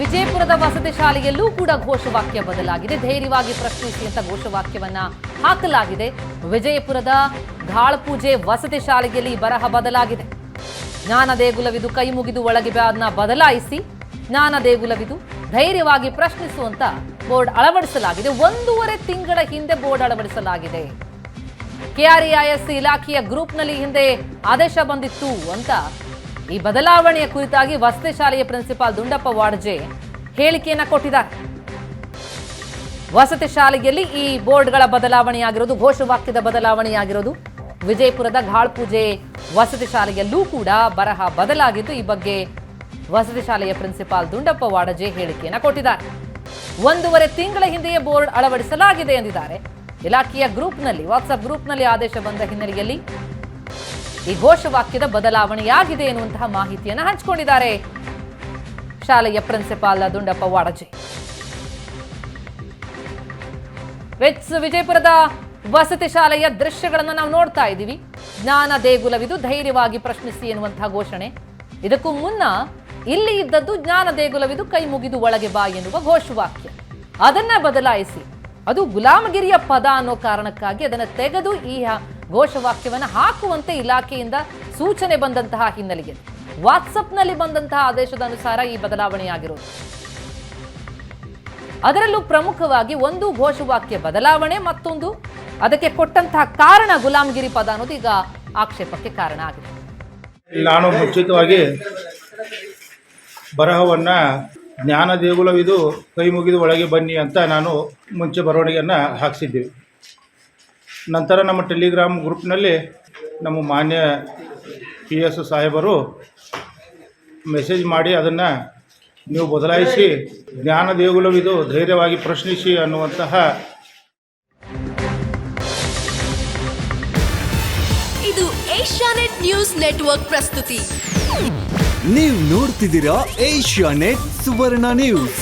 ವಿಜಯಪುರದ ವಸತಿ ಶಾಲೆಯಲ್ಲೂ ಕೂಡ ಘೋಷವಾಕ್ಯ ಬದಲಾಗಿದೆ. ಧೈರ್ಯವಾಗಿ ಪ್ರಶ್ನಿಸಿ ಅಂತ ಘೋಷವಾಕ್ಯವನ್ನ ಹಾಕಲಾಗಿದೆ. ವಿಜಯಪುರದ ಘಾಳಪೂಜೆ ವಸತಿ ಶಾಲೆಯಲ್ಲಿ ಬರಹ ಬದಲಾಗಿದೆ. ಜ್ಞಾನ ದೇಗುಲವಿದು ಕೈ ಮುಗಿದು ಒಳಗೆ ಅದನ್ನ ಬದಲಾಯಿಸಿ ಜ್ಞಾನ ದೇಗುಲವಿದು ಧೈರ್ಯವಾಗಿ ಪ್ರಶ್ನಿಸುವಂತ ಬೋರ್ಡ್ ಅಳವಡಿಸಲಾಗಿದೆ. ಒಂದೂವರೆ ತಿಂಗಳ ಹಿಂದೆ ಬೋರ್ಡ್ ಅಳವಡಿಸಲಾಗಿದೆ. ಕೆಆರ್ಇಐಎಸ್ ಇಲಾಖೆಯ ಗ್ರೂಪ್ನಲ್ಲಿ ಹಿಂದೆ ಆದೇಶ ಬಂದಿತ್ತು ಅಂತ ಈ ಬದಲಾವಣೆಯ ಕುರಿತಾಗಿ ವಸತಿ ಶಾಲೆಯ ಪ್ರಿನ್ಸಿಪಾಲ್ ದುಂಡಪ್ಪ ವಾಡ್ಜೆ ಹೇಳಿಕೆಯನ್ನ ಕೊಟ್ಟಿದ್ದಾರೆ. ವಸತಿ ಶಾಲೆಯಲ್ಲಿ ಈ ಬೋರ್ಡ್ಗಳ ಬದಲಾವಣೆಯಾಗಿರೋದು, ಘೋಷವಾಕ್ಯದ ಬದಲಾವಣೆಯಾಗಿರೋದು. ವಿಜಯಪುರದ ಘಾಳ್ಪೂಜೆ ವಸತಿ ಶಾಲೆಯಲ್ಲೂ ಕೂಡ ಬರಹ ಬದಲಾಗಿದ್ದು, ಈ ಬಗ್ಗೆ ವಸತಿ ಶಾಲೆಯ ಪ್ರಿನ್ಸಿಪಾಲ್ ದುಂಡಪ್ಪ ವಾಡಜೆ ಹೇಳಿಕೆಯನ್ನು ಕೊಟ್ಟಿದ್ದಾರೆ. ಒಂದೂವರೆ ತಿಂಗಳ ಹಿಂದೆಯೇ ಬೋರ್ಡ್ ಅಳವಡಿಸಲಾಗಿದೆ ಎಂದಿದ್ದಾರೆ. ಇಲಾಖೆಯ ಗ್ರೂಪ್ನಲ್ಲಿ ವಾಟ್ಸ್ಆಪ್ ಗ್ರೂಪ್ನಲ್ಲಿ ಆದೇಶ ಬಂದ ಹಿನ್ನೆಲೆಯಲ್ಲಿ ಈ ಘೋಷವಾಕ್ಯದ ಬದಲಾವಣೆಯಾಗಿದೆ ಎನ್ನುವಂತಹ ಮಾಹಿತಿಯನ್ನು ಹಂಚಿಕೊಂಡಿದ್ದಾರೆ ಶಾಲೆಯ ಪ್ರಿನ್ಸಿಪಾಲ್ ದುಂಡಪ್ಪ ವಾಡಜೆ. ವೆಟ್ಸ್ ವಿಜಯಪುರದ ವಸತಿ ಶಾಲೆಯ ದೃಶ್ಯಗಳನ್ನು ನಾವು ನೋಡ್ತಾ ಇದ್ದೀವಿ. ಜ್ಞಾನ ದೇಗುಲವಿದು ಧೈರ್ಯವಾಗಿ ಪ್ರಶ್ನಿಸಿ ಎನ್ನುವಂತಹ ಘೋಷಣೆ. ಇದಕ್ಕೂ ಮುನ್ನ ಇಲ್ಲಿ ಇದ್ದದ್ದು ಜ್ಞಾನ ದೇಗುಲವಿದು ಕೈ ಮುಗಿದು ಒಳಗೆ ಬಾ ಎನ್ನುವ ಘೋಷವಾಕ್ಯ. ಅದನ್ನ ಬದಲಾಯಿಸಿ ಅದು ಗುಲಾಮಗಿರಿಯ ಪದ ಅನ್ನೋ ಕಾರಣಕ್ಕಾಗಿ ಅದನ್ನು ತೆಗೆದು ಈ ಘೋಷವಾಕ್ಯವನ್ನು ಹಾಕುವಂತೆ ಇಲಾಖೆಯಿಂದ ಸೂಚನೆ ಬಂದಂತಹ ಹಿನ್ನೆಲೆಯಲ್ಲಿ. ವಾಟ್ಸಪ್ನಲ್ಲಿ ಬಂದಂತಹ ಆದೇಶದ ಅನುಸಾರ ಈ ಬದಲಾವಣೆಯಾಗಿರುವುದು ಅದರಲ್ಲೂ ಪ್ರಮುಖವಾಗಿ ಒಂದು ಘೋಷವಾಕ್ಯ ಬದಲಾವಣೆ, ಮತ್ತೊಂದು ಅದಕ್ಕೆ ಕೊಟ್ಟಂತಹ ಕಾರಣ ಗುಲಾಮಗಿರಿ ಪದ ಅನ್ನೋದು ಈಗ ಆಕ್ಷೇಪಕ್ಕೆ ಕಾರಣ ಆಗಿದೆ. ನಾನು ಮುಂಚಿತವಾಗಿ ಬರಹವನ್ನ ಜ್ಞಾನ ದೇಗುಲವಿದು ಕೈ ಮುಗಿದು ಒಳಗೆ ಬನ್ನಿ ಅಂತ ನಾನು ಮುಂಚೆ ಬರವಣಿಗೆಯನ್ನ ಹಾಕ್ಸಿದ್ದೀವಿ ನಂತರ ನಮ್ಮ ಟೆಲಿಗ್ರಾಮ್ ಗ್ರೂಪ್ನಲ್ಲಿ ನಮ್ಮ ಮಾನ್ಯ ಪಿ ಎಸ್ ಸಾಹೇಬರು ಮೆಸೇಜ್ ಮಾಡಿ ಅದನ್ನು ನೀವು ಬದಲಾಯಿಸಿ ಜ್ಞಾನ ದೇಗುಲವಿದು ಧೈರ್ಯವಾಗಿ ಪ್ರಶ್ನಿಸಿ ಅನ್ನುವಂತಹ ಇದು ಏಷ್ಯಾನೆಟ್ ನ್ಯೂಸ್ ನೆಟ್ವರ್ಕ್ ಪ್ರಸ್ತುತಿ. ನೀವು ನೋಡ್ತಿದ್ದೀರಾ ಏಷ್ಯಾನೆಟ್ ಸುವರ್ಣ ನ್ಯೂಸ್.